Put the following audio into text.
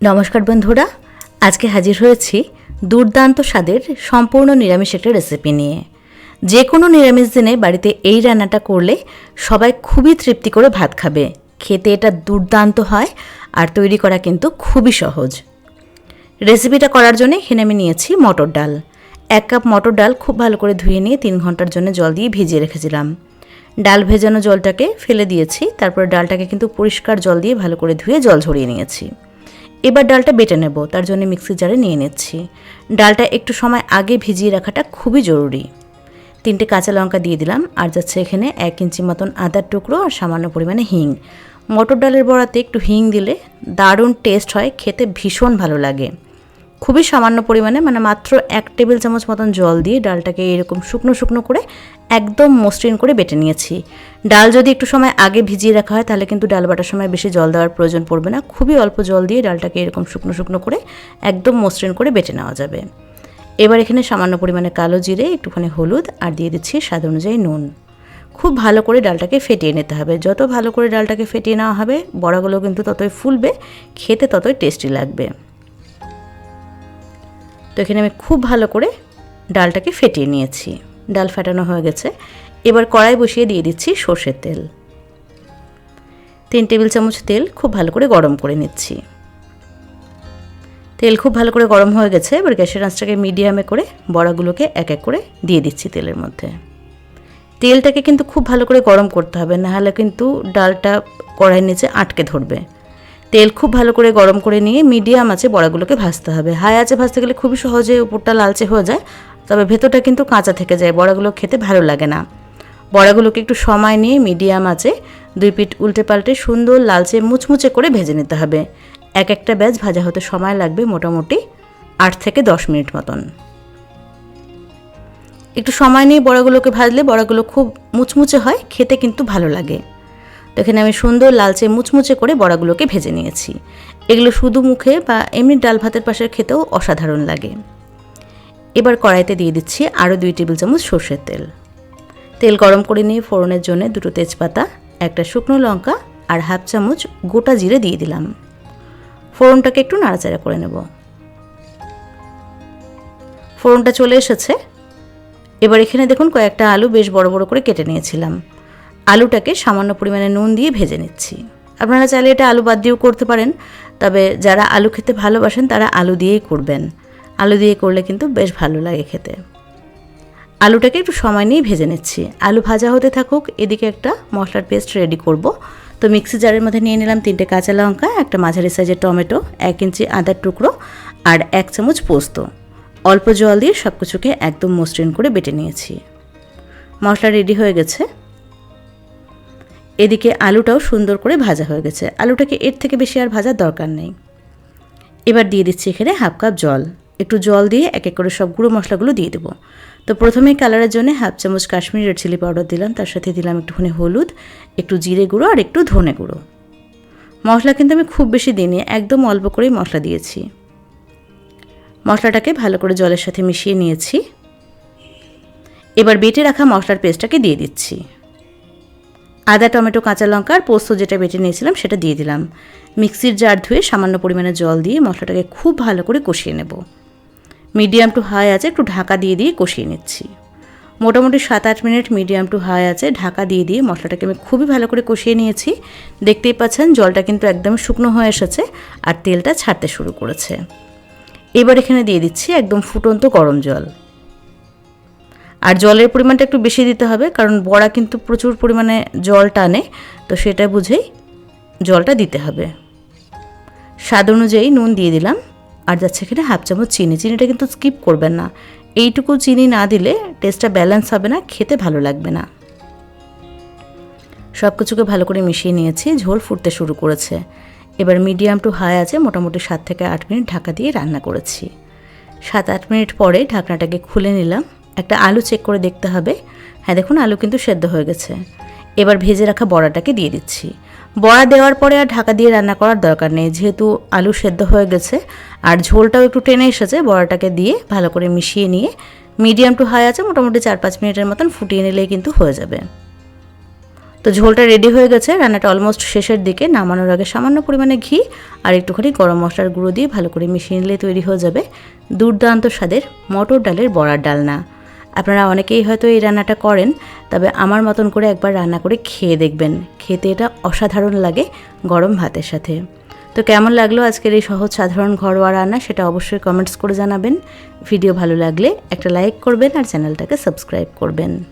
নমস্কার বন্ধুরা, আজকে হাজির হয়েছি দুর্দান্ত স্বাদের সম্পূর্ণ নিরামিষ একটা রেসিপি নিয়ে। যে কোনো নিরামিষ দিনে বাড়িতে এই রান্নাটা করলে সবাই খুবই তৃপ্তি করে ভাত খাবে। খেতে এটা দুর্দান্ত হয় আর তৈরি করা কিন্তু খুবই সহজ। রেসিপিটা করার জন্য এখানে আমি নিয়েছি মটর ডাল। এক কাপ মটর ডাল খুব ভালো করে ধুয়ে নিয়ে তিন ঘণ্টার জন্য জল দিয়ে ভিজিয়ে রেখেছিলাম। ডাল ভেজানো জলটাকে ফেলে দিয়েছি, তারপর ডালটাকে কিন্তু পরিষ্কার জল দিয়ে ভালো করে ধুয়ে জল ঝরিয়ে নিয়েছি। এবার ডালটা বেটে নেব, তার জন্য মিক্সি জারে নিয়ে নিচ্ছি। ডালটা একটু সময় আগে ভিজিয়ে রাখাটা খুবই জরুরি। তিনটে কাঁচা লঙ্কা দিয়ে দিলাম, আর যাচ্ছে এখানে এক ইঞ্চি মতন আদার টুকরো আর সামান্য পরিমাণে হিং। মটর ডালের বড়াতে একটু হিং দিলে দারুণ টেস্ট হয়, খেতে ভীষণ ভালো লাগে। খুবই সামান্য পরিমাণে মানে মাত্র এক টেবিল চামচ মতন জল দিয়ে ডালটাকে এরকম শুকনো শুকনো করে একদম মসৃণ করে বেটে নিয়েছি। ডাল যদি একটু সময় আগে ভিজিয়ে রাখা হয়, তাহলে কিন্তু ডাল বাটার সময় বেশি জল দেওয়ার প্রয়োজন পড়বে না। খুবই অল্প জল দিয়ে ডালটাকে এরকম শুকনো শুকনো করে একদম মসৃণ করে বেটে নেওয়া যাবে। এবার এখানে সামান্য পরিমাণে কালো জিরে, একটুখানি হলুদ, আর দিয়ে দিচ্ছি স্বাদ অনুযায়ী নুন। খুব ভালো করে ডালটাকে ফেটিয়ে নিতে হবে। যত ভালো করে ডালটাকে ফেটিয়ে নেওয়া হবে বড়াগুলো কিন্তু ততই ফুলবে, খেতে ততই টেস্টি লাগবে। তো এখানে আমি খুব ভালো করে ডালটাকে ফেটিয়ে নিয়েছি। ডাল ফাটানো হয়ে গেছে। এবার কড়াই বসিয়ে দিয়ে দিচ্ছি সর্ষের তেল। তিন টেবিল চামচ তেল খুব ভালো করে গরম করে নিচ্ছি। তেল খুব ভালো করে গরম হয়ে গেছে। এবার গ্যাসের আঁচটাকে মিডিয়ামে করে বড়াগুলোকে এক এক করে দিয়ে দিচ্ছি তেলের মধ্যে। তেলটাকে কিন্তু খুব ভালো করে গরম করতে হবে, নাহলে কিন্তু ডালটা কড়াইয়ের নিচে আটকে ধরবে। তেল খুব ভালো করে গরম করে নিয়ে মিডিয়াম আছে বড়াগুলোকে ভাজতে হবে। হাই আছে ভাজতে গেলে খুবই সহজে উপরটা লালচে হয়ে যায়, তবে ভেতরটা কিন্তু কাঁচা থেকে যায়, বড়াগুলো খেতে ভালো লাগে না। বড়াগুলোকে একটু সময় নিয়ে মিডিয়াম আছে, দুই পিঠ উল্টে পাল্টে সুন্দর লালচে মুচমুচে করে ভেজে নিতে হবে। এক একটা ব্যাচ ভাজা হতে সময় লাগবে মোটামুটি আট থেকে দশ মিনিট মতন। একটু সময় নিয়ে বড়াগুলোকে ভাজলে বড়াগুলো খুব মুচমুচে হয়, খেতে কিন্তু ভালো লাগে। তো এখানে আমি সুন্দর লালচে মুচমুচে করে বড়াগুলোকে ভেজে নিয়েছি। এগুলো শুধু মুখে বা এমনি ডাল ভাতের পাশে খেতেও অসাধারণ লাগে। এবার কড়াইতে দিয়ে দিচ্ছি আরও দুই টেবিল চামচ সর্ষের তেল। তেল গরম করে নিয়ে ফোড়নের জন্য দুটো তেজপাতা, একটা শুকনো লঙ্কা আর হাফ চামচ গোটা জিরে দিয়ে দিলাম। ফোড়নটাকে একটু নাড়াচাড়া করে নেব। ফোড়নটা চলে এসেছে। এবার এখানে দেখুন কয়েকটা আলু বেশ বড় বড় করে কেটে নিয়েছিলাম। আলুটাকে সামান্য পরিমাণে নুন দিয়ে ভেজে নিচ্ছি। আপনারা চাইলে এটা আলু বাদ দিয়েও করতে পারেন, তবে যারা আলু খেতে ভালোবাসেন তারা আলু দিয়েই করবেন। আলু দিয়ে করলে কিন্তু বেশ ভালো লাগে খেতে। আলুটাকে একটু সময় নিয়ে ভেজে নিচ্ছি। আলু ভাজা হতে থাকুক, এদিকে একটা মশলার পেস্ট রেডি করব। তো মিক্সি জারের মধ্যে নিয়ে নিলাম তিনটে কাঁচা লঙ্কা, একটা মাঝারি সাইজের টমেটো, এক ইঞ্চি আদার টুকরো আর এক চামচ পোস্ত। অল্প জল দিয়ে সব কিছুকে একদম মসৃণ করে বেটে নিয়েছি। মশলা রেডি হয়ে গেছে। এদিকে আলুটাও সুন্দর করে ভাজা হয়ে গেছে। আলুটাকে এর থেকে বেশি আর ভাজার দরকার নেই। এবার দিয়ে দিচ্ছি এখানে হাফ কাপ জল। একটু জল দিয়ে এক এক করে সব গুঁড়ো মশলাগুলো দিয়ে দেবো। তো প্রথমে কালারের জন্য হাফ চামচ কাশ্মীরি রেড চিলি পাউডার দিলাম। তার সাথে দিলাম একটুখানি হলুদ, একটু জিরে গুঁড়ো আর একটু ধনে গুঁড়ো। মশলা কিন্তু আমি খুব বেশি দিইনি, একদম অল্প করেই মশলা দিয়েছি। মশলাটাকে ভালো করে জলের সাথে মিশিয়ে নিয়েছি। এবার বেটে রাখা মশলার পেস্টটাকে দিয়ে দিচ্ছি। আদা, টমেটো, কাঁচা লঙ্কা আর পোস্ত যেটা বেটে নিয়েছিলাম সেটা দিয়ে দিলাম। মিক্সির জার ধুয়ে সামান্য পরিমাণে জল দিয়ে মশলাটাকে খুব ভালো করে কষিয়ে নেব। মিডিয়াম টু হাই আছে, একটু ঢাকা দিয়ে দিয়ে কষিয়ে নিচ্ছি। মোটামুটি সাত আট মিনিট মিডিয়াম টু হাই আছে, ঢাকা দিয়ে দিয়ে মশলাটাকে আমি খুবই ভালো করে কষিয়ে নিয়েছি। দেখতেই পাচ্ছেন, জলটা কিন্তু একদম শুকনো হয়ে এসেছে আর তেলটা ছাড়তে শুরু করেছে। এবার এখানে দিয়ে দিচ্ছি একদম ফুটন্ত গরম জল। আর জলের পরিমাণটা একটু বেশি দিতে হবে, কারণ বড়া কিন্তু প্রচুর পরিমাণে জল টানে, তো সেটা বুঝেই জলটা দিতে হবে। স্বাদ অনুযায়ী নুন দিয়ে দিলাম, আর যাচ্ছে এখানে হাফ চামচ চিনি। চিনিটা কিন্তু স্কিপ করবেন না। এইটুকু চিনি না দিলে টেস্টটা ব্যালেন্স হবে না, খেতে ভালো লাগবে না। সব কিছুকে ভালো করে মিশিয়ে নিয়েছি, ঝোল ফুটতে শুরু করেছে। এবার মিডিয়াম টু হাই আছে, মোটামুটি সাত থেকে আট মিনিট ঢাকা দিয়ে রান্না করেছি। সাত আট মিনিট পরে ঢাকনাটাকে খুলে নিলাম। একটা আলু চেক করে দেখতে হবে। হ্যাঁ দেখুন, আলু কিন্তু সেদ্ধ হয়ে গেছে। এবার ভেজে রাখা বড়াটাকে দিয়ে দিচ্ছি। বড়া দেওয়ার পরে আর ঢাকা দিয়ে রান্না করার দরকার নেই, যেহেতু আলু সেদ্ধ হয়ে গেছে। আর ঝোলটাও একটু টেনে এসেছে, বড়াটাকে দিয়ে ভালো করে মিশিয়ে নিয়ে মিডিয়াম টু হাই আছে, মোটামুটি চার পাঁচ মিনিটের মতন ফুটিয়ে নিলেই কিন্তু হয়ে যাবে। তো ঝোলটা রেডি হয়ে গেছে, রান্নাটা অলমোস্ট শেষের দিকে, নামানোর আগে সামান্য পরিমাণে ঘি আর একটুখানি গরম মশলার গুঁড়ো দিয়ে ভালো করে মিশিয়ে নিলে তৈরি হয়ে যাবে দুর্দান্ত স্বাদের মটর ডালের বড়ার ডালনা। আপনারা অনেকেই হয়তো এই রান্নাটা করেন, তবে আমার মতন করে একবার রান্না করে খেয়ে দেখবেন। খেতে এটা অসাধারণ লাগে গরম ভাতের সাথে। তো কেমন লাগল আজকের এই সহজ সাধারণ ঘরোয়া রান্না সেটা অবশ্যই কমেন্টস করে জানাবেন। ভিডিও ভালো লাগলে একটা লাইক করবেন আর চ্যানেলটাকে সাবস্ক্রাইব করবেন।